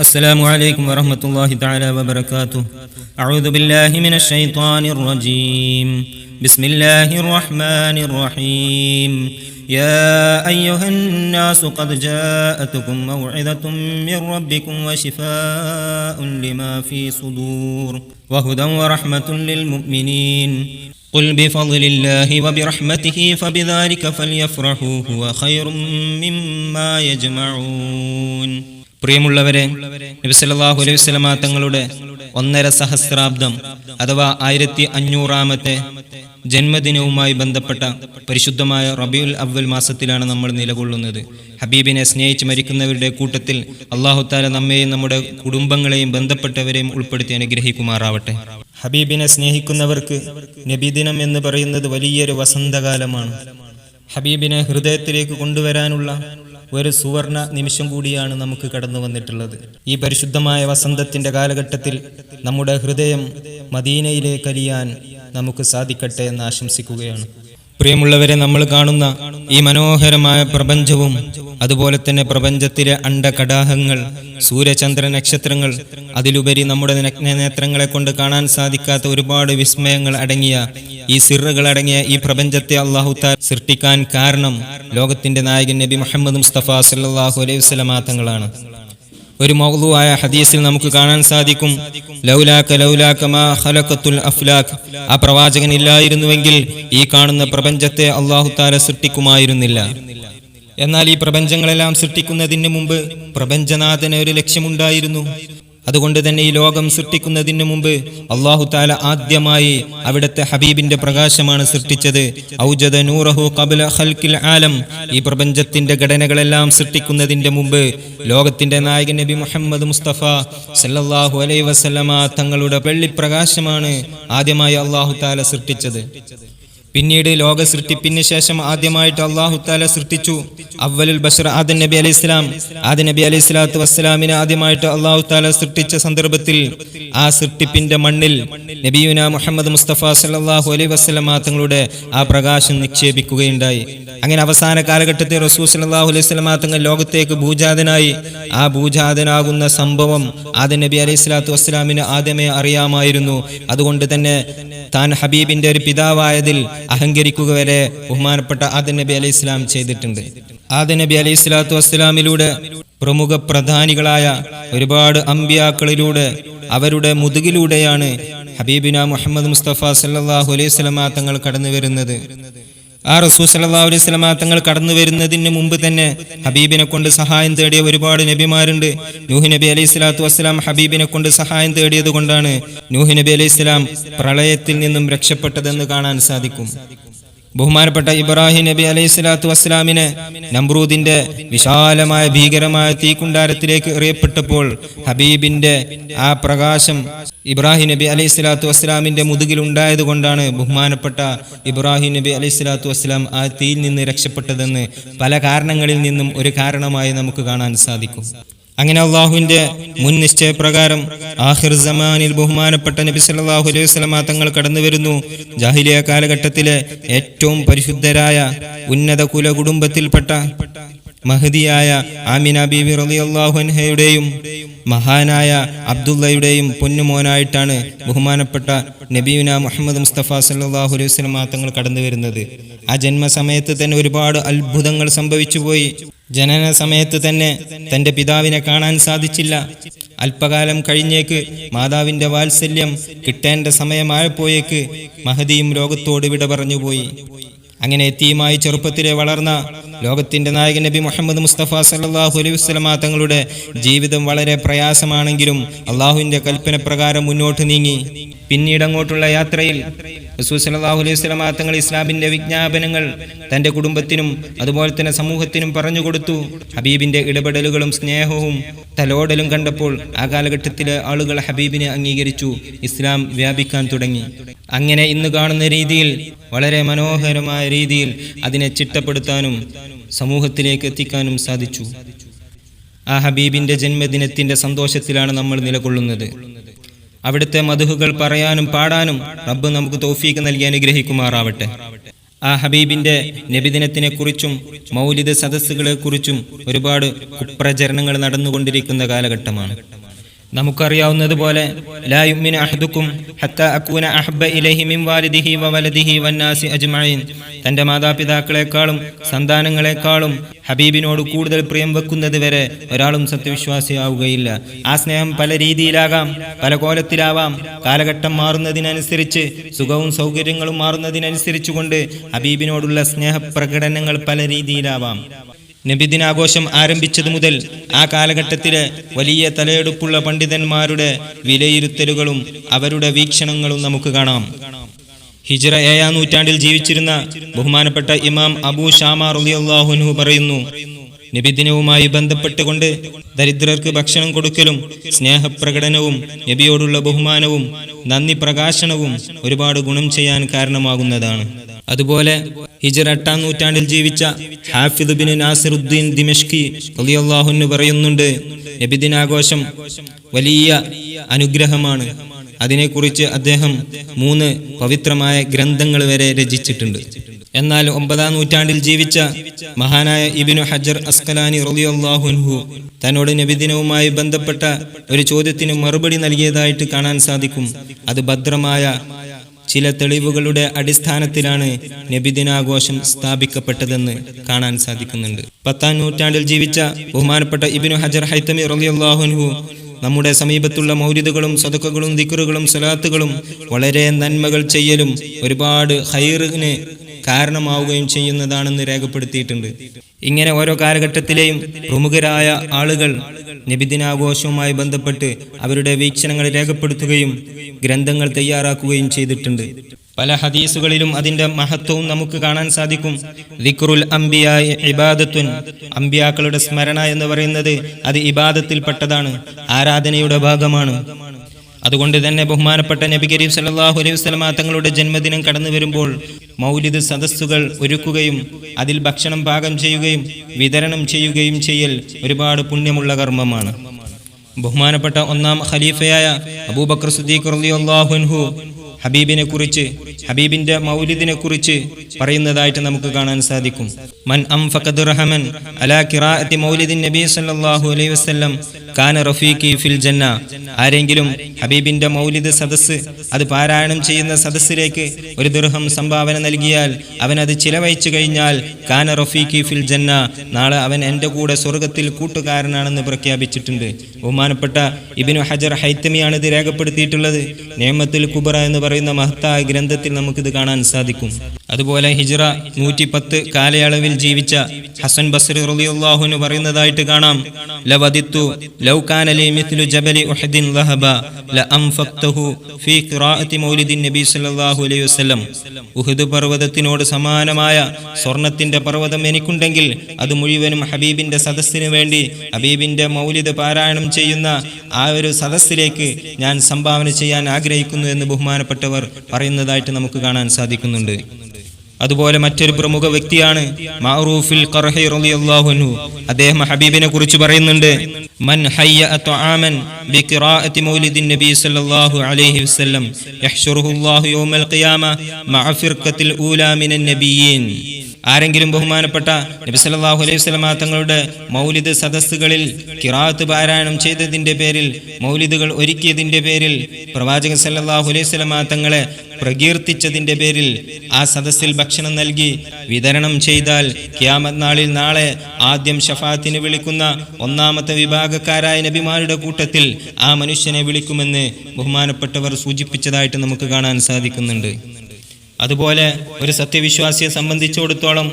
السلام عليكم ورحمة الله تعالى وبركاته. أعوذ بالله من الشيطان الرجيم. بسم الله الرحمن الرحيم. يا أيها الناس قد جاءتكم موعظة من ربكم وشفاء لما في صدور وهدى ورحمة للمؤمنين. قل بفضل الله وبرحمته فبذلك فليفرحوا هو خير مما يجمعون. പ്രിയമുള്ളവരെ നബിസലാഹു അലൈഹി വസ്ലമ തങ്ങളുടെ ഒന്നര സഹസ്രാബ്ദം അഥവാ ആയിരത്തി അഞ്ഞൂറാമത്തെ ജന്മദിനവുമായി ബന്ധപ്പെട്ട പരിശുദ്ധമായ റബിയുൽ അവൽ മാസത്തിലാണ് നമ്മൾ നിലകൊള്ളുന്നത്. ഹബീബിനെ സ്നേഹിച്ച് മരിക്കുന്നവരുടെ കൂട്ടത്തിൽ അള്ളാഹു താല നമ്മെയും നമ്മുടെ കുടുംബങ്ങളെയും ബന്ധപ്പെട്ടവരെയും ഉൾപ്പെടുത്തി അനുഗ്രഹിക്കുമാറാവട്ടെ. ഹബീബിനെ സ്നേഹിക്കുന്നവർക്ക് നബിദിനം എന്ന് പറയുന്നത് വലിയൊരു വസന്തകാലമാണ്. ഹബീബിനെ ഹൃദയത്തിലേക്ക് കൊണ്ടുവരാനുള്ള ഒരു സുവർണ നിമിഷം കൂടിയാണ് നമുക്ക് കടന്നു വന്നിട്ടുള്ളത്. ഈ പരിശുദ്ധമായ വസന്തത്തിന്റെ കാലഘട്ടത്തിൽ നമ്മുടെ ഹൃദയം മദീനയിലേക്ക് അലിയാൻ നമുക്ക് സാധിക്കട്ടെ എന്ന് ആശംസിക്കുകയാണ്. പ്രിയമുള്ളവരെ നമ്മൾ കാണുന്ന ഈ മനോഹരമായ പ്രപഞ്ചവും അതുപോലെ തന്നെ പ്രപഞ്ചത്തിലെ അണ്ടകടാഹങ്ങൾ സൂര്യചന്ദ്ര നക്ഷത്രങ്ങൾ അതിലുപരി നമ്മുടെ നഗ്നനേത്രങ്ങളെ കൊണ്ട് കാണാൻ സാധിക്കാത്ത ഒരുപാട് വിസ്മയങ്ങൾ അടങ്ങിയ ഈ സിറുകൾ അടങ്ങിയ ഈ പ്രപഞ്ചത്തെ അള്ളാഹുത്താൽ സൃഷ്ടിക്കാൻ കാരണം ലോകത്തിന്റെ നായകൻ നബി മുഹമ്മദ് മുസ്തഫ സല്ലാഹു അലൈഹി വസ്ലമാ തങ്ങളാണ്. ഒരു മൗലുവായ ഹദീസിൽ നമുക്ക് കാണാൻ സാധിക്കും ലൗലാക്ക ലൗലാക്ക മാ ഖലഖത്തുൽ അഫ്ലാഖ്. ആ പ്രവാചകൻ ഇല്ലായിരുന്നുവെങ്കിൽ ഈ കാണുന്ന പ്രപഞ്ചത്തെ അള്ളാഹുത്താല സൃഷ്ടിക്കുമായിരുന്നില്ല. എന്നാൽ ഈ പ്രപഞ്ചങ്ങളെല്ലാം സൃഷ്ടിക്കുന്നതിന് മുമ്പ് പ്രപഞ്ചനാഥന് ഒരു ലക്ഷ്യമുണ്ടായിരുന്നു. അതുകൊണ്ട് തന്നെ ഈ ലോകം സൃഷ്ടിക്കുന്നതിന് മുമ്പ് അള്ളാഹു താല ആദ്യമായി അവിടുത്തെ ഹബീബിന്റെ പ്രകാശമാണ് സൃഷ്ടിച്ചത്. ഔജദ നൂറഹു കബുല ഹൽക്കിൽ ആലം. ഈ പ്രപഞ്ചത്തിന്റെ ഘടനകളെല്ലാം സൃഷ്ടിക്കുന്നതിന്റെ മുമ്പ് ലോകത്തിന്റെ നായകൻ നബി മുഹമ്മദ് മുസ്തഫ സല്ലാഹു അലൈ വസല്ലമ തങ്ങളുടെ വെള്ളിപ്രകാശമാണ് ആദ്യമായി അള്ളാഹു താല സൃഷ്ടിച്ചത്. പിന്നീട് ലോക സൃഷ്ടിപ്പിന് ശേഷം ആദ്യമായിട്ട് അള്ളാഹു താല സൃഷ്ടിച്ചു. അവലുൽ ബഷർ ആദൻ നബി അലൈഹി ഇസ്ലാം ആദൻ നബി അലൈഹി സ്വലാത്തു വസ്സലാമിനെ ആദ്യമായിട്ട് അള്ളാഹു താല സൃഷ്ടിച്ച സന്ദർഭത്തിൽ ആ സൃഷ്ടിപ്പിന്റെ മണ്ണിൽ നബിയുന മുഹമ്മദ് മുസ്തഫ സല്ലാഹു അലൈഹി വസ്ലമ തങ്ങളുടെ ആ പ്രകാശം നിക്ഷേപിക്കുകയുണ്ടായി. അങ്ങനെ അവസാന കാലഘട്ടത്തിൽ റസൂ സല്ലാഹു അലൈഹി സ്വലമാ തങ്ങൾ ലോകത്തേക്ക് ഭൂജാതനായി. ആ ഭൂജാതനാകുന്ന സംഭവം ആദൻ നബി അലൈഹി സ്വലാത്തു വസ്സലാമിന് ആദ്യമേ അറിയാമായിരുന്നു. അതുകൊണ്ട് തന്നെ താൻ ഹബീബിന്റെ ഒരു പിതാവായതിൽ അഹങ്കരിക്കുക വരെ ബഹുമാനപ്പെട്ട ആദൻ നബി അലൈഹി ഇസ്ലാം ചെയ്തിട്ടുണ്ട്. ആദൻ നബി അലൈഹി സ്വലാത്തു വസ്സലാമിലൂടെ പ്രമുഖ പ്രധാനികളായ ഒരുപാട് അമ്പിയാക്കളിലൂടെ അവരുടെ മുതുകിലൂടെയാണ് ഹബീബിന മുഹമ്മദ് മുസ്തഫ സല്ലാഹു അലൈഹി സ്വലമാ തങ്ങൾ കടന്നു വരുന്നത് ആ റസൂ സല്ലാ അലൈഹി തങ്ങൾ കടന്നു വരുന്നതിന് മുമ്പ് തന്നെ ഹബീബിനെ കൊണ്ട് സഹായം തേടിയ ഒരുപാട് നബിമാരുണ്ട്. നൂഹ് നബി അലൈഹി സ്വലാത്തു വസ്സലാം ഹബീബിനെ കൊണ്ട് സഹായം തേടിയത് കൊണ്ടാണ് നൂഹ് നബി അലൈഹി സ്വലാം പ്രളയത്തിൽ നിന്നും രക്ഷപ്പെട്ടതെന്ന് കാണാൻ സാധിക്കും. ബഹുമാനപ്പെട്ട ഇബ്രാഹിം നബി അലൈഹി സ്വലാത്തു വസ്സലാമിന് നമ്രൂദിന്റെ വിശാലമായ ഭീകരമായ തീക്കുണ്ടാരത്തിലേക്ക് എറിയപ്പെട്ടപ്പോൾ ഹബീബിന്റെ ആ പ്രകാശം ഇബ്രാഹിം നബി അലൈഹി സ്വലാത്തു വസ്സലാമിന്റെ മുതുകിൽ ഉണ്ടായത് കൊണ്ടാണ് ബഹുമാനപ്പെട്ട ഇബ്രാഹിം നബി അലൈഹി സ്വലാത്തു വസ്സലാം ആ തീയിൽ നിന്ന് രക്ഷപ്പെട്ടതെന്ന് പല കാരണങ്ങളിൽ നിന്നും ഒരു കാരണമായി നമുക്ക് കാണാൻ സാധിക്കും. അങ്ങനെ അള്ളാഹുവിന്റെ മുൻ നിശ്ചയപ്രകാരം ആഹിർ സമാനിൽ ബഹുമാനപ്പെട്ട നബി സല്ലല്ലാഹു അലൈഹി വസല്ലമ തങ്ങൾ കടന്നു വരുന്നു ജാഹിലിയ കാലഘട്ടത്തിലെ ഏറ്റവും പരിശുദ്ധരായ ഉന്നത കുല കുടുംബത്തിൽപ്പെട്ട മഹദിയായ ആമിന ബിബി റളിയല്ലാഹു അൻഹയുടെയും മഹാനായ അബ്ദുള്ളയുടെയും പൊന്നുമോനായിട്ടാണ് ബഹുമാനപ്പെട്ട നബീന മുഹമ്മദ് മുസ്തഫ സല്ലാഹു അലൈഹി വസ്ലം തങ്ങൾ കടന്നു വരുന്നത്. ആ ജന്മസമയത്ത് തന്നെ ഒരുപാട് അത്ഭുതങ്ങൾ സംഭവിച്ചുപോയി. ജനന സമയത്ത് തന്നെ തന്റെ പിതാവിനെ കാണാൻ സാധിച്ചില്ല. അല്പകാലം കഴിഞ്ഞേക്ക് മാതാവിന്റെ വാത്സല്യം കിട്ടേണ്ട സമയമായപ്പോയേക്ക് മഹദിയും രോഗത്തോട് വിട പറഞ്ഞുപോയി. അങ്ങനെ എത്തിയുമായി ചെറുപ്പത്തിലെ വളർന്ന ലോകത്തിന്റെ നായകൻ നബി മുഹമ്മദ് മുസ്തഫ സല്ലാഹു അലൈഹി വസ്ലമ തങ്ങളുടെ ജീവിതം വളരെ പ്രയാസമാണെങ്കിലും അള്ളാഹുവിന്റെ കൽപ്പന പ്രകാരം മുന്നോട്ട് നീങ്ങി. പിന്നീട് അങ്ങോട്ടുള്ള യാത്രയിൽ അലൈഹി തങ്ങൾ ഇസ്ലാമിന്റെ വിജ്ഞാപനങ്ങൾ തന്റെ കുടുംബത്തിനും അതുപോലെ തന്നെ സമൂഹത്തിനും പറഞ്ഞു കൊടുത്തു. ഹബീബിന്റെ ഇടപെടലുകളും സ്നേഹവും തലോടലും കണ്ടപ്പോൾ ആ കാലഘട്ടത്തിലെ ആളുകൾ ഹബീബിനെ അംഗീകരിച്ചു ഇസ്ലാം വ്യാപിക്കാൻ തുടങ്ങി. അങ്ങനെ ഇന്ന് കാണുന്ന രീതിയിൽ വളരെ മനോഹരമായ രീതിയിൽ അതിനെ ചിട്ടപ്പെടുത്താനും സമൂഹത്തിലേക്ക് എത്തിക്കാനും സാധിച്ചു. ആ ഹബീബിന്റെ ജന്മദിനത്തിന്റെ സന്തോഷത്തിലാണ് നമ്മൾ നിലകൊള്ളുന്നത്. അവിടുത്തെ മധുഹുകൾ പറയാനും പാടാനും റബ്ബ് നമുക്ക് തോഫീക്ക് നൽകി അനുഗ്രഹിക്കുമാറാവട്ടെ. ആ ഹബീബിന്റെ നബിദിനത്തിനെക്കുറിച്ചും മൗലിദ് സദസ്സുകളെക്കുറിച്ചും ഒരുപാട് കുപ്രചരണങ്ങൾ നടന്നുകൊണ്ടിരിക്കുന്ന കാലഘട്ടമാണ്. നമുക്കറിയാവുന്നതുപോലെ മിൻ വാലിദിഹി അജ്മഈൻ. തന്റെ മാതാപിതാക്കളെക്കാളും സന്താനങ്ങളെക്കാളും ഹബീബിനോട് കൂടുതൽ പ്രിയം വെക്കുന്നത് വരെ ഒരാളും സത്യവിശ്വാസിയാവുകയില്ല. ആ സ്നേഹം പല രീതിയിലാകാം പല കോലത്തിലാവാം. കാലഘട്ടം മാറുന്നതിനനുസരിച്ച് സുഖവും സൗകര്യങ്ങളും മാറുന്നതിനനുസരിച്ചുകൊണ്ട് ഹബീബിനോടുള്ള സ്നേഹപ്രകടനങ്ങൾ പല രീതിയിലാവാം. നബിദിനാഘോഷം ആരംഭിച്ചതു മുതൽ ആ കാലഘട്ടത്തിലെ വലിയ തലയെടുപ്പുള്ള പണ്ഡിതന്മാരുടെ വിലയിരുത്തലുകളും അവരുടെ വീക്ഷണങ്ങളും നമുക്ക് കാണാം. ഹിജ്റ ഏഴാം നൂറ്റാണ്ടിൽ ജീവിച്ചിരുന്ന ബഹുമാനപ്പെട്ട ഇമാം അബൂ ഷാമ റളിയല്ലാഹുൻഹു പറയുന്നു നബിദിനവുമായി ബന്ധപ്പെട്ടുകൊണ്ട് ദരിദ്രർക്ക് ഭക്ഷണം കൊടുക്കലും സ്നേഹപ്രകടനവും നബിയോടുള്ള ബഹുമാനവും നന്ദി പ്രകാശനവും ഒരുപാട് ഗുണം ചെയ്യാൻ കാരണമാകുന്നതാണ്. അതുപോലെ ഹിജ്റ എട്ടാം നൂറ്റാണ്ടിൽ ജീവിച്ച ഹാഫിദ് ബിൻ നാസിറുദ്ദീൻ ദിമഷ്കി റളിയല്ലാഹുവിന് പറയുന്നുണ്ട് നബിദിനാഘോഷം വലിയ അനുഗ്രഹമാണ്. അതിനെക്കുറിച്ച് അദ്ദേഹം മൂന്ന് പവിത്രമായ ഗ്രന്ഥങ്ങൾ വരെ രചിച്ചിട്ടുണ്ട്. എന്നാൽ ഒമ്പതാം നൂറ്റാണ്ടിൽ ജീവിച്ച മഹാനായ ഇബിനു ഹജർ അസ്കലാനി റളിയല്ലാഹുൻഹു തന്നോട് നബിദിനവുമായി ബന്ധപ്പെട്ട ഒരു ചോദ്യത്തിന് മറുപടി നൽകിയതായിട്ട് കാണാൻ സാധിക്കും. അത് ഭദ്രമായ ചില തെളിവുകളുടെ അടിസ്ഥാനത്തിലാണ് നബിദിനാഘോഷം സ്ഥാപിക്കപ്പെട്ടതെന്ന് കാണാൻ സാധിക്കുന്നുണ്ട്. പത്താം നൂറ്റാണ്ടിൽ ജീവിച്ച ബഹുമാനപ്പെട്ട ഇബിനു ഹജർ ഹൈത്തമി റളിയല്ലാഹുൻഹു നമ്മുടെ സമീപത്തുള്ള മൗര്യതകളും സദക്കകളും ദിക്കറുകളും സലാത്തുകളും വളരെ നന്മകൾ ചെയ്യലും ഒരുപാട് ഹൈറിന് കാരണമാവുകയും ചെയ്യുന്നതാണെന്ന് രേഖപ്പെടുത്തിയിട്ടുണ്ട്. ഇങ്ങനെ ഓരോ കാലഘട്ടത്തിലെയും പ്രമുഖരായ ആളുകൾ നബിദിനാഘോഷവുമായി ബന്ധപ്പെട്ട് അവരുടെ വീക്ഷണങ്ങൾ രേഖപ്പെടുത്തുകയും ഗ്രന്ഥങ്ങൾ തയ്യാറാക്കുകയും ചെയ്തിട്ടുണ്ട്. പല ഹദീസുകളിലും അതിന്റെ മഹത്വവും നമുക്ക് കാണാൻ സാധിക്കും. വിക്രുൽ അംബിയായ ഇബാദത്വൻ അംബിയാക്കളുടെ സ്മരണ എന്ന് പറയുന്നത് അത് ഇബാദത്തിൽപ്പെട്ടതാണ് ആരാധനയുടെ ഭാഗമാണ്. അതുകൊണ്ട് തന്നെ ബഹുമാനപ്പെട്ട നബി കരീം സല്ലാഹു അലൈഹി വസല്ലമ തങ്ങളുടെ ജന്മദിനം കടന്നു വരുമ്പോൾ മൗലിദ് സദസ്സുകൾ ഒരുക്കുകയും അതിൽ ഭക്ഷണം പാകം ചെയ്യുകയും വിതരണം ചെയ്യുകയും ചെയ്യൽ ഒരുപാട് പുണ്യമുള്ള കർമ്മമാണ്. ബഹുമാനപ്പെട്ട ഒന്നാം ഖലീഫയായ അബൂബക്കർ സുദ്ദീഖ് ഹബീബിനെ കുറിച്ച് ഹബീബിന്റെ മൗലിദിനെ കുറിച്ച് പറയുന്നതായിട്ട് നമുക്ക് കാണാൻ സാധിക്കും. മൻ അംഫഖ ദിർഹമൻ അലാ കിറാഅത്തി മൗലിദിൻ നബി സല്ലല്ലാഹു അലൈഹി വസല്ലം കാന റഫീഖി ഫിൽ ജന്ന. ആരെങ്കിലും ഹബീബിന്റെ മൗലിദ് സദസ്സ് അത് പാരായണം ചെയ്യുന്ന സദസ്സിലേക്ക് ഒരു ദുർഹം സംഭാവന നൽകിയാൽ അവൻ അത് ചിലവഴിച്ചു കഴിഞ്ഞാൽ കാന റഫീഖി ഫിൽ ജന്ന നാളെ അവൻ എന്റെ കൂടെ സ്വർഗത്തിൽ കൂട്ടുകാരനാണെന്ന് പ്രഖ്യാപിച്ചിട്ടുണ്ട്. ബഹുമാനപ്പെട്ട ഇബിനു ഹജർ ഹൈത്തമിയാണ് ഇത് രേഖപ്പെടുത്തിയിട്ടുള്ളത്. നിയമത്തിൽ കുബറ എന്ന് പറയുന്ന മഹത്തായ ഗ്രന്ഥത്തിൽ നമുക്കിത് കാണാൻ സാധിക്കും. അതുപോലെ ഹിജ്റ നൂറ്റി പത്ത് കാലയളവിൽ ജീവിച്ച ഹസൻ ബസർ റളിയല്ലാഹുവിന് പറയുന്നതായിട്ട് കാണാം. ലവദിത്തു ലൗ കാന مثل جبل ജബലി ذهبا ലഹബ في ഫീ مولد النبي صلى الله عليه وسلم ഉഹദ് പർവതത്തിനോട് സമാനമായ സ്വർണത്തിന്റെ പർവതം എനിക്കുണ്ടെങ്കിൽ അത് മുഴുവനും ഹബീബിന്റെ സദസ്സിനു വേണ്ടി ഹബീബിന്റെ മൗലിദ് പാരായണം ചെയ്യുന്ന ആ ഒരു സദസ്സിലേക്ക് ഞാൻ സംഭാവന ചെയ്യാൻ ആഗ്രഹിക്കുന്നു എന്ന് ബഹുമാനപ്പെട്ടവർ പറയുന്നതായിട്ട് നമുക്ക് കാണാൻ സാധിക്കുന്നുണ്ട്. അതുപോലെ മറ്റൊരു പ്രമുഖ വ്യക്തിയാണ് മാറൂഫിൽ അദ്ദേഹം ഹബീബിനെ കുറിച്ച് പറയുന്നുണ്ട് മൻ ഹയ്യ തആമൻ ബിഖിറാഅത്തി മൗലിദിൻ സല്ലല്ലാഹു അലൈഹി വസല്ലം യൗമൽ ഖിയാമ മഅ ഫിർഖത്തിൽ ആരെങ്കിലും ബഹുമാനപ്പെട്ട നബി സല്ലല്ലാഹു അലൈഹി വസല്ലമ തങ്ങളുടെ മൗലിദ് സദസ്സുകളിൽ കിറാത്ത് പാരായണം ചെയ്തതിന്റെ പേരിൽ മൗലിദുകൾ ഒരുക്കിയതിന്റെ പേരിൽ പ്രവാചകൻ സല്ലാഹു അലൈഹി വസല്ലമ തങ്ങളെ പ്രകീർത്തിച്ചതിന്റെ പേരിൽ ആ സദസ്സിൽ ഭക്ഷണം നൽകി വിതരണം ചെയ്താൽ ക്യാമത് നാളിൽ നാളെ ആദ്യം ഷഫാത്തിന് വിളിക്കുന്ന ഒന്നാമത്തെ വിഭാഗക്കാരായ നബിമാരുടെ കൂട്ടത്തിൽ ആ മനുഷ്യനെ വിളിക്കുമെന്ന് ബഹുമാനപ്പെട്ടവർ സൂചിപ്പിച്ചതായിട്ട് നമുക്ക് കാണാൻ സാധിക്കുന്നുണ്ട്. അതുപോലെ ഒരു സത്യവിശ്വാസിയെ സംബന്ധിച്ചിടത്തോളം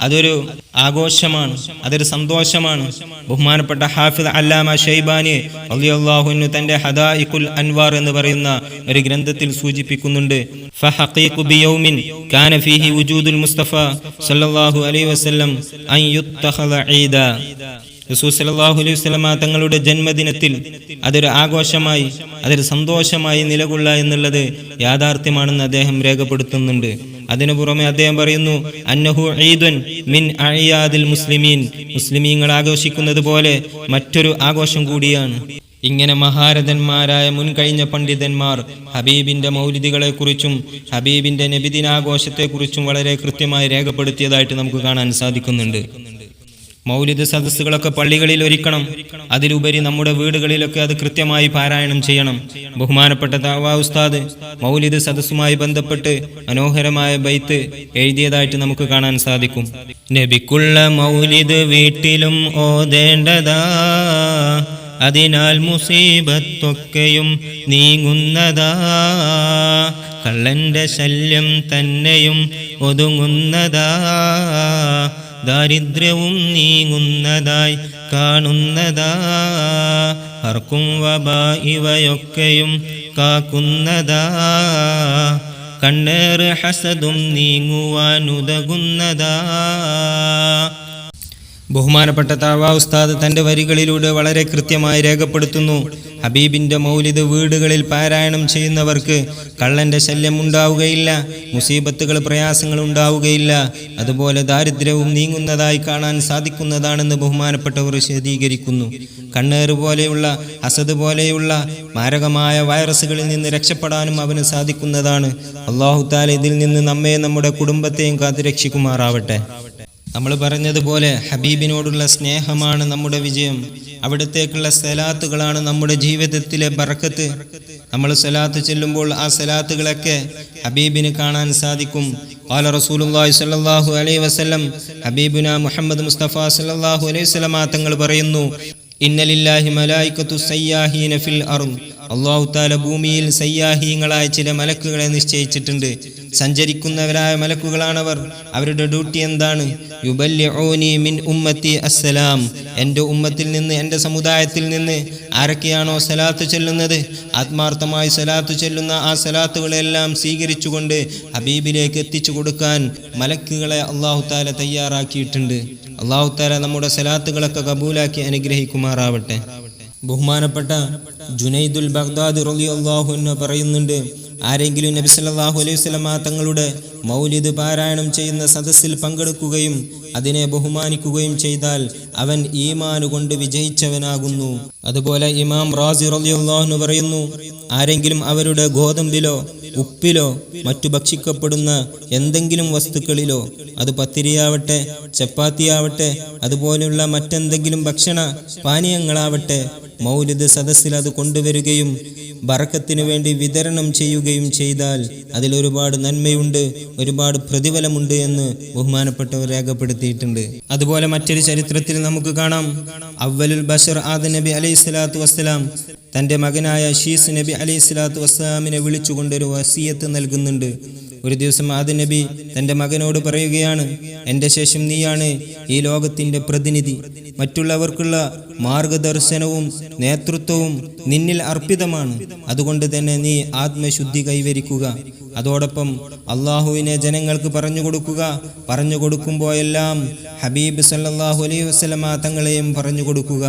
അതൊരു ആഘോഷമാണ് അതൊരു സന്തോഷമാണ്. ബഹുമാനപ്പെട്ട ഹാഫിദ് അല്ലാമ ഷെയ്ബാനി അള്ളാഹുനു തന്റെ ഹദായിഖുൽ അൻവാർ എന്ന് പറയുന്ന ഒരു ഗ്രന്ഥത്തിൽ സൂചിപ്പിക്കുന്നുണ്ട് കാന ഫീഹി മുസ്തഫ സല്ലല്ലാഹു അലൈഹി വസല്ലം റസൂൽ സല്ലല്ലാഹു അലൈഹി വസല്ലമ തങ്ങളുടെ ജന്മദിനത്തിൽ അതൊരു ആഘോഷമായി അതൊരു സന്തോഷമായി നിലകൊള്ള എന്നുള്ളത് യാഥാർത്ഥ്യമാണെന്ന് അദ്ദേഹം രേഖപ്പെടുത്തുന്നുണ്ട്. അതിനു പുറമെ അദ്ദേഹം പറയുന്നു അന്നഹു ഈദുൻ മിൻ അഴിയാദിൽ മുസ്ലിമീൻ. മുസ്ലിമീങ്ങൾ ആഘോഷിക്കുന്നത് പോലെ മറ്റൊരു ആഘോഷം കൂടിയാണ്. ഇങ്ങനെ മഹാരഥന്മാരായ മുൻകഴിഞ്ഞ പണ്ഡിതന്മാർ ഹബീബിന്റെ മൗലിദികളെക്കുറിച്ചും ഹബീബിന്റെ നബിദിനാഘോഷത്തെക്കുറിച്ചും വളരെ കൃത്യമായി രേഖപ്പെടുത്തിയതായിട്ട് നമുക്ക് കാണാൻ സാധിക്കുന്നുണ്ട്. മൗലിദ് സദസ്സുകളൊക്കെ പള്ളികളിൽ ഒരുക്കണം. അതിലുപരി നമ്മുടെ വീടുകളിലൊക്കെ അത് കൃത്യമായി പാരായണം ചെയ്യണം. ബഹുമാനപ്പെട്ട താവാ ഉസ്താദ് മൗലിദ് സദസ്സുമായി ബന്ധപ്പെട്ട് മനോഹരമായ ബൈത്ത് എഴുതിയതായിട്ട് നമുക്ക് കാണാൻ സാധിക്കും. നബിക്കുള്ള മൗലിദ് വീട്ടിലും ഓതേണ്ടതാ. അതിനാൽ മുസീബത്തൊക്കെയും നീങ്ങുന്നതാ. കള്ളന്റെ ശല്യം തന്നെയും ഒതുങ്ങുന്നതാ. ദാരിദ്ര്യവും നീങ്ങുന്നതായി കാണുന്നതാ. ഹർക്കും വബ ഇവയൊക്കെയും കാക്കുന്നതാ. കണ്ണേർ ഹസതും നീങ്ങുവാനുതകുന്നതാ. ബഹുമാനപ്പെട്ട താവാ ഉസ്താദ് തന്റെ വരികളിലൂടെ വളരെ കൃത്യമായി രേഖപ്പെടുത്തുന്നു. ഹബീബിന്റെ മൗലിദ് വീടുകളിൽ പാരായണം ചെയ്യുന്നവർക്ക് കള്ളന്റെ ശല്യം ഉണ്ടാവുകയില്ല മുസീബത്തുകൾ പ്രയാസങ്ങൾ ഉണ്ടാവുകയില്ല അതുപോലെ ദാരിദ്ര്യവും നീങ്ങുന്നതായി കാണാൻ സാധിക്കുന്നതാണെന്ന് ബഹുമാനപ്പെട്ടവർ വിശദീകരിക്കുന്നു. കണ്ണേറ് പോലെയുള്ള അസദ് പോലെയുള്ള മാരകമായ വൈറസുകളിൽ നിന്ന് രക്ഷപ്പെടാനും അവന് സാധിക്കുന്നതാണ്. അള്ളാഹു താല ഇതിൽ നിന്ന് നമ്മെ നമ്മുടെ കുടുംബത്തെയും കാത്തുരക്ഷിക്കുമാറാവട്ടെ. നമ്മൾ പറഞ്ഞതുപോലെ ഹബീബിനോടുള്ള സ്നേഹമാണ് നമ്മുടെ വിജയം അവിടത്തേക്കുള്ള സലാത്തുകളാണ് നമ്മുടെ ജീവിതത്തിലെ ബറക്കത്ത് നമ്മൾ സലാത്ത് ചെല്ലുമ്പോൾ ആ സലാത്തുകളൊക്കെ ഹബീബിന് കാണാൻ സാധിക്കും قال رسول الله صلى الله عليه وسلم ഹബീബുന മുഹമ്മദ് മുസ്തഫ സല്ലല്ലാഹു അലൈഹി വസല്ലമ തങ്ങൾ പറയുന്നു ഇന്നലില്ലാഹി മലായിക്കത്തു സയ്യാഹീന ഫിൽ അർദ് അള്ളാഹു താല ഭൂമിയിൽ സയ്യാഹീങ്ങളായ ചില മലക്കുകളെ നിശ്ചയിച്ചിട്ടുണ്ട്. സഞ്ചരിക്കുന്നവരായ മലക്കുകളാണവർ. അവരുടെ ഡ്യൂട്ടി എന്താണ്? മിൻ ഉമ്മത്തി അസ്സലാം. എന്റെ ഉമ്മത്തിൽ നിന്ന് എന്റെ സമുദായത്തിൽ നിന്ന് ആരൊക്കെയാണോ സലാത്ത് ചെല്ലുന്നത്? ആത്മാർത്ഥമായി സലാത്ത് ചെല്ലുന്ന ആ സലാത്തുകളെല്ലാം സ്വീകരിച്ചുകൊണ്ട് ഹബീബിലേക്ക് എത്തിച്ചു കൊടുക്കാൻ മലക്കുകളെ അള്ളാഹു താല തയ്യാറാക്കിയിട്ടുണ്ട്. അള്ളാഹു താല നമ്മുടെ സലാത്തുകളൊക്കെ കബൂലാക്കി അനുഗ്രഹിക്കുമാറാവട്ടെ. ബഹുമാനപ്പെട്ട ജുനൈദുൽ ബഗ്ദാദ് റളിയല്ലാഹു അൻഹു പറയുന്നുണ്ട് ആരെങ്കിലും നബി സല്ലല്ലാഹു അലൈഹി വസല്ലമ തങ്ങളുടെ മൗലിദ് പാരായണം ചെയ്യുന്ന സദസ്സിൽ പങ്കെടുക്കുകയും അതിനെ ബഹുമാനിക്കുകയും ചെയ്താൽ അവൻ ഈമാനു കൊണ്ട് വിജയിച്ചവനാകുന്നു. അതുപോലെ ഇമാം റാസി അൻഹു പറയുന്നു ആരെങ്കിലും അവരുടെ ഗോതമ്പിലോ ഉപ്പിലോ മറ്റു ഭക്ഷിക്കപ്പെടുന്ന എന്തെങ്കിലും വസ്തുക്കളിലോ അത് പത്തിരിയാവട്ടെ ചപ്പാത്തിയാവട്ടെ അതുപോലെയുള്ള മറ്റെന്തെങ്കിലും ഭക്ഷണ പാനീയങ്ങളാവട്ടെ മൗലിദ് സദസ്സിൽ അത് കൊണ്ടുവരികയും ബറക്കത്തിനു വേണ്ടി വിതരണം ചെയ്യുകയും ചെയ്താൽ അതിലൊരുപാട് നന്മയുണ്ട് ഒരുപാട് പ്രതിഫലമുണ്ട് എന്ന് ബഹുമാനപ്പെട്ടവർ രേഖപ്പെടുത്തിയിട്ടുണ്ട്. അതുപോലെ മറ്റൊരു ചരിത്രത്തിൽ നമുക്ക് കാണാം. അവലുൽ ബഷർ ആദ നബി അലൈഹി സ്വലാത്തു വസ്സലാം തന്റെ മകനായ ഷീസ് നബി അലൈഹി സ്വലാത്തു വസ്സലാമിനെ വിളിച്ചുകൊണ്ടൊരു വസീയത്ത് നൽകുന്നുണ്ട്. ഒരു ദിവസം ആദ നബി തന്റെ മകനോട് പറയുകയാണ് എന്റെ ശേഷം നീയാണ് ഈ ലോകത്തിന്റെ പ്രതിനിധി. മറ്റുള്ളവർക്കുള്ള മാർഗദർശനവും നേതൃത്വവും നിന്നിൽ അർപ്പിതമാണ്. അതുകൊണ്ട് തന്നെ നീ ആത്മശുദ്ധി കൈവരിക്കുക. അതോടൊപ്പം അള്ളാഹുവിനെ ജനങ്ങൾക്ക് പറഞ്ഞു കൊടുക്കുക. പറഞ്ഞു കൊടുക്കുമ്പോഴെല്ലാം ഹബീബ് സല്ലാഹു അലൈഹി വസല്ലമ തങ്ങളെയും പറഞ്ഞു കൊടുക്കുക.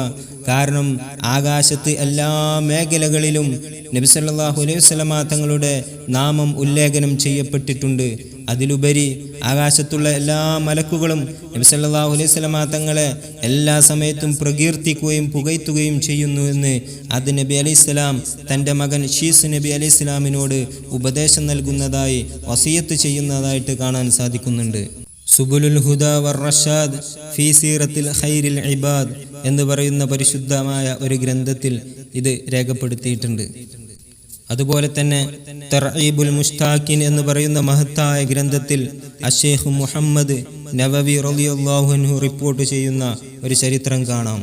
കാരണം ആകാശത്ത് എല്ലാ മേഖലകളിലും നബി സല്ലല്ലാഹു അലൈഹി വസല്ലമ തങ്ങളുടെ നാമം ഉല്ലേഖനം ചെയ്യപ്പെട്ടിട്ടുണ്ട്. അതിലുപരി ആകാശത്തുള്ള എല്ലാ മലക്കുകളും നബി സല്ലല്ലാഹു അലൈഹി വസല്ലമ തങ്ങളെ എല്ലാ സമയത്തും പ്രകീർത്തിക്കുകയും പുകയ്ത്തുകയും ചെയ്യുന്നു എന്ന് അത് നബി അലൈഹിസ്സലാം തന്റെ മകൻ ഷീസ് നബി അലൈഹിസ്സലാമിനോട് ഉപദേശം നൽകുന്നതായി വസീയത്ത് ചെയ്യുന്നതായിട്ട് കാണാൻ സാധിക്കുന്നുണ്ട്. സുബുലുൽ ഹുദ വർ റഷാദ് ഫീ സീറത്തിൽ ഖൈരിൽ ഇബാദ് എന്ന് പറയുന്ന പരിശുദ്ധമായ ഒരു ഗ്രന്ഥത്തിൽ ഇത് രേഖപ്പെടുത്തിയിട്ടുണ്ട്. അതുപോലെ തന്നെ തർഈബുൽ മുഷ്താഖിൻ എന്ന് പറയുന്ന മഹത്തായ ഗ്രന്ഥത്തിൽ അഷേഖ് മുഹമ്മദ് നവവി റളിയല്ലാഹുഅൻഹു റിപ്പോർട്ട് ചെയ്യുന്ന ഒരു ചരിത്രം കാണാം.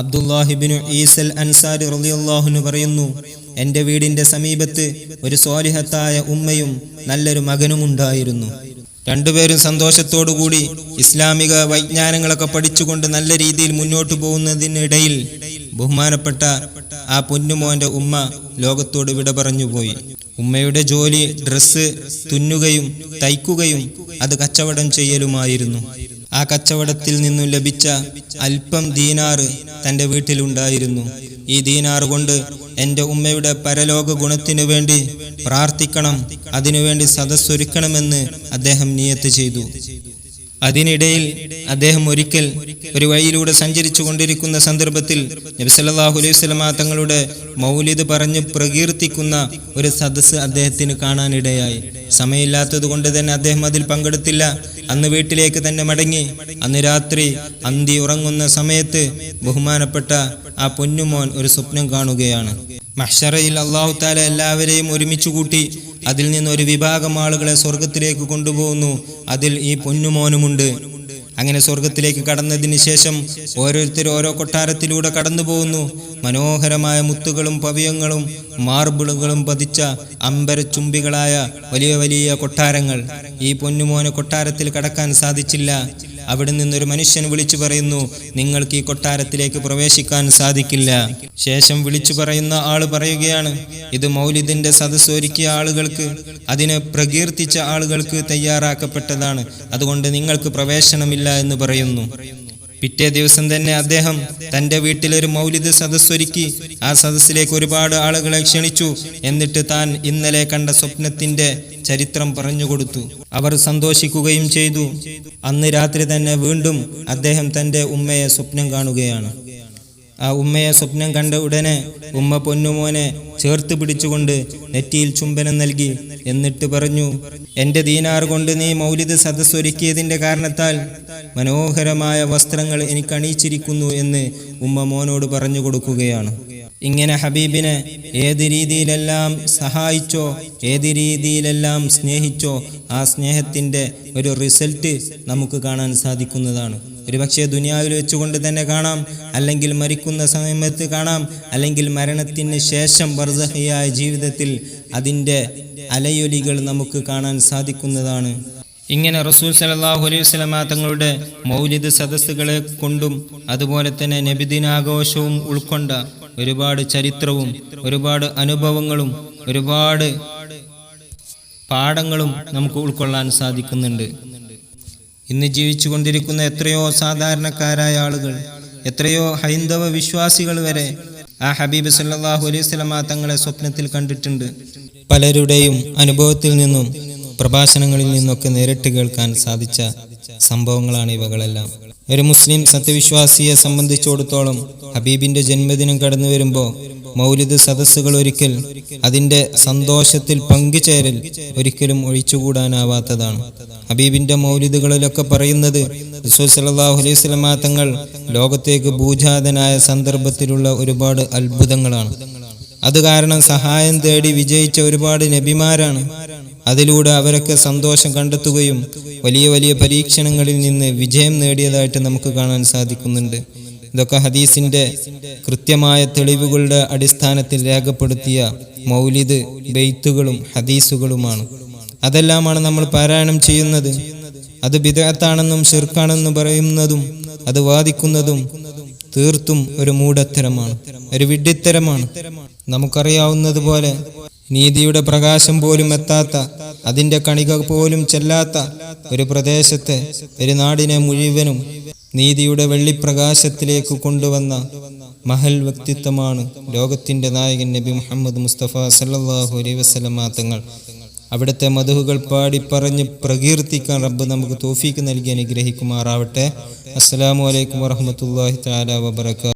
അബ്ദുല്ലാഹിബിനു ഈസൽ അൻസാരി റളിയല്ലാഹുനു പറയുന്നു എന്റെ വീടിന്റെ സമീപത്ത് ഒരു സ്വാലിഹത്തായ ഉമ്മയും നല്ലൊരു മകനും ഉണ്ടായിരുന്നു. രണ്ടുപേരും സന്തോഷത്തോടുകൂടി ഇസ്ലാമിക വൈജ്ഞാനങ്ങളൊക്കെ പഠിച്ചുകൊണ്ട് നല്ല രീതിയിൽ മുന്നോട്ട് പോകുന്നതിനിടയിൽ ബഹുമാനപ്പെട്ട ആ പൊന്നുമോന്റെ ഉമ്മ ലോകത്തോട് വിട പറഞ്ഞുപോയി. ഉമ്മയുടെ ജോലി ഡ്രസ്സ് തുന്നുകയും തയ്ക്കുകയും അത് കച്ചവടം ചെയ്യലുമായിരുന്നു. ആ കച്ചവടത്തിൽ നിന്നും ലഭിച്ച അല്പം ദീനാറ് തന്റെ വീട്ടിലുണ്ടായിരുന്നു. ഈ ദീനാറ് കൊണ്ട് എന്റെ ഉമ്മയുടെ പരലോക ഗുണത്തിനു വേണ്ടി പ്രാർത്ഥിക്കണം അതിനുവേണ്ടി സദസ്സൊരുക്കണമെന്ന് അദ്ദേഹം നിയത്ത് ചെയ്തു. അതിനിടയിൽ അദ്ദേഹം ഒരിക്കൽ ഒരു വഴിയിലൂടെ സഞ്ചരിച്ചു കൊണ്ടിരിക്കുന്ന സന്ദർഭത്തിൽ നബി സല്ലല്ലാഹു അലൈഹി തങ്ങളുടെ മൗലിദ് പറഞ്ഞു പ്രകീർത്തിക്കുന്ന ഒരു സദസ്സ് അദ്ദേഹത്തിന് കാണാനിടയായി. സമയമില്ലാത്തത് കൊണ്ട് തന്നെ അദ്ദേഹം അതിൽ പങ്കെടുത്തില്ല. അന്ന് വീട്ടിലേക്ക് തന്നെ മടങ്ങി. അന്ന് രാത്രി അന്തി ഉറങ്ങുന്ന സമയത്ത് ബഹുമാനപ്പെട്ട ആ പൊന്നുമോൻ ഒരു സ്വപ്നം കാണുകയാണ്. മഹ്ഷറയിൽ അള്ളാഹു താല എല്ലാവരെയും ഒരുമിച്ച് കൂട്ടി അതിൽ നിന്ന് ഒരു വിഭാഗം ആളുകളെ സ്വർഗത്തിലേക്ക് കൊണ്ടുപോകുന്നു. അതിൽ ഈ പൊന്നുമോനുമുണ്ട് അങ്ങനെ സ്വർഗത്തിലേക്ക് കടന്നതിന് ശേഷം ഓരോരുത്തർ ഓരോ കൊട്ടാരത്തിലൂടെ കടന്നു പോകുന്നു മനോഹരമായ മുത്തുകളും പവിയങ്ങളും മാർബിളുകളും പതിച്ച അമ്പരച്ചുംബികളായ വലിയ വലിയ കൊട്ടാരങ്ങൾ. ഈ പൊന്നുമോന് കൊട്ടാരത്തിൽ കടക്കാൻ സാധിച്ചില്ല. അവിടെ നിന്നൊരു മനുഷ്യൻ വിളിച്ചു പറയുന്നു നിങ്ങൾക്ക് ഈ കൊട്ടാരത്തിലേക്ക് പ്രവേശിക്കാൻ സാധിക്കില്ല. ശേഷം വിളിച്ചു പറയുന്ന ആൾ പറയുകയാണ് ഇത് മൗലിദിന്റെ സദസ് ഒരുക്കിയ ആളുകൾക്ക് അതിനെ പ്രകീർത്തിച്ച ആളുകൾക്ക് തയ്യാറാക്കപ്പെട്ടതാണ്. അതുകൊണ്ട് നിങ്ങൾക്ക് പ്രവേശനമില്ല എന്ന് പറയുന്നു. പിറ്റേ ദിവസം തന്നെ അദ്ദേഹം തന്റെ വീട്ടിലൊരു മൗലിദ് സദസ്സൊരുക്കി ആ സദസ്സിലേക്ക് ഒരുപാട് ആളുകളെ ക്ഷണിച്ചു. എന്നിട്ട് താൻ ഇന്നലെ കണ്ട സ്വപ്നത്തിന്റെ ചരിത്രം പറഞ്ഞുകൊടുത്തു അവർ സന്തോഷിക്കുകയും ചെയ്തു. അന്ന് രാത്രി തന്നെ വീണ്ടും അദ്ദേഹം തന്റെ ഉമ്മയെ സ്വപ്നം കാണുകയാണ്. ആ ഉമ്മയെ സ്വപ്നം കണ്ട ഉടനെ ഉമ്മ പൊന്നുമോനെ ചേർത്ത് പിടിച്ചുകൊണ്ട് നെറ്റിയിൽ ചുംബനം നൽകി എന്നിട്ട് പറഞ്ഞു എന്റെ ദീനാർ കൊണ്ട് നീ മൗലിദ് സദസ് ഒരുക്കിയതിന്റെ കാരണത്താൽ മനോഹരമായ വസ്ത്രങ്ങൾ എനിക്ക് അണിയിച്ചിരിക്കുന്നു എന്ന് ഉമ്മ മോനോട് പറഞ്ഞു കൊടുക്കുകയാണ്. ഇങ്ങനെ ഹബീബിനെ ഏത് രീതിയിലെല്ലാം സഹായിച്ചോ ഏത് രീതിയിലെല്ലാം സ്നേഹിച്ചോ ആ സ്നേഹത്തിന്റെ ഒരു റിസൾട്ട് നമുക്ക് കാണാൻ സാധിക്കുന്നതാണ്. ഒരുപക്ഷെ ദുനിയാവിൽ വെച്ചുകൊണ്ട് തന്നെ കാണാം അല്ലെങ്കിൽ മരിക്കുന്ന സമയത്ത് കാണാം അല്ലെങ്കിൽ മരണത്തിന് ശേഷം വർദ്ധഹയായ ജീവിതത്തിൽ അതിന്റെ അലയൊലികൾ നമുക്ക് കാണാൻ സാധിക്കുന്നതാണ്. ഇങ്ങനെ റസൂൽ സലാഹു അലൈഹി വസല്ലമ തങ്ങളുടെ മൗലിദ് സദസ്സുകളെ കൊണ്ടും അതുപോലെ തന്നെ നബിദിനാഘോഷവും ഉൾക്കൊണ്ട ഒരുപാട് ചരിത്രവും ഒരുപാട് അനുഭവങ്ങളും ഒരുപാട് പാഠങ്ങളും നമുക്ക് ഉൾക്കൊള്ളാൻ സാധിക്കുന്നുണ്ട്. ഇന്ന് ജീവിച്ചു കൊണ്ടിരിക്കുന്ന എത്രയോ സാധാരണക്കാരായ ആളുകൾ എത്രയോ ഹൈന്ദവ വിശ്വാസികൾ വരെ ആ ഹബീബ് സല്ലാഹു അലൈഹി വസല്ലമ തങ്ങളെ സ്വപ്നത്തിൽ കണ്ടിട്ടുണ്ട്. പലരുടെയും അനുഭവത്തിൽ നിന്നും പ്രഭാഷണങ്ങളിൽ നിന്നൊക്കെ നേരിട്ട് കേൾക്കാൻ സാധിച്ച സംഭവങ്ങളാണ് ഇവകളെല്ലാം. ഒരു മുസ്ലിം സത്യവിശ്വാസിയെ സംബന്ധിച്ചിടത്തോളം ഹബീബിന്റെ ജന്മദിനം കടന്നു വരുമ്പോൾ മൗലിദ് സദസ്സുകൾ ഒരിക്കൽ അതിന്റെ സന്തോഷത്തിൽ പങ്കുചേരൽ ഒരിക്കലും ഒഴിച്ചുകൂടാനാവാത്തതാണ്. ഹബീബിന്റെ മൗലിദുകളിലൊക്കെ പറയുന്നത് സല്ലല്ലാഹു അലൈഹി തങ്ങൾ ലോകത്തേക്ക് ഭൂജാതനായ സന്ദർഭത്തിലുള്ള ഒരുപാട് അത്ഭുതങ്ങളാണ്. അത് കാരണം സഹായം തേടി വിജയിച്ച ഒരുപാട് നബിമാരാണ്. അതിലൂടെ അവരൊക്കെ സന്തോഷം കണ്ടെത്തുകയും വലിയ വലിയ പരീക്ഷണങ്ങളിൽ നിന്ന് വിജയം നേടിയതായിട്ട് നമുക്ക് കാണാൻ സാധിക്കുന്നുണ്ട്. ഇതൊക്കെ ഹദീസിന്റെ കൃത്യമായ തെളിവുകളുടെ അടിസ്ഥാനത്തിൽ രേഖപ്പെടുത്തിയ മൗലിദ് ബെയ്ത്തുകളും ഹദീസുകളുമാണ്. അതെല്ലാമാണ് നമ്മൾ പാരായണം ചെയ്യുന്നത്. അത് ബിദഅത്താണെന്നും ഷിർക്കാണെന്നും പറയുന്നതും അത് വാദിക്കുന്നതും തീർത്തും ഒരു മൂഢത്തരമാണ് ഒരു വിഡ്ഢിത്തരമാണ്. നമുക്കറിയാവുന്നതുപോലെ നീതിയുടെ പ്രകാശം പോലും എത്താത്ത അതിന്റെ കണിക പോലും ചെല്ലാത്ത ഒരു പ്രദേശത്തെ ഒരു നാടിനെ മുഴുവനും നീതിയുടെ വെള്ളിപ്രകാശത്തിലേക്ക് കൊണ്ടുവന്ന മഹൽ വ്യക്തിത്വമാണ് ലോകത്തിന്റെ നായകൻ നബി മുഹമ്മദ് മുസ്തഫ സല്ലാഹു അലൈ വസല്ലമ തങ്ങൾ അവിടുത്തെ മധുഹുകൾ പാടി പറഞ്ഞ് പ്രകീർത്തിക്കാൻ റബ്ബ് നമുക്ക് തോഫീക്ക് നൽകി അനുഗ്രഹിക്കുമാറാവട്ടെ. അസ്സലാമു അലൈക്കും വറഹ്മത്തുള്ളാഹി താല വബറകാതുഹു.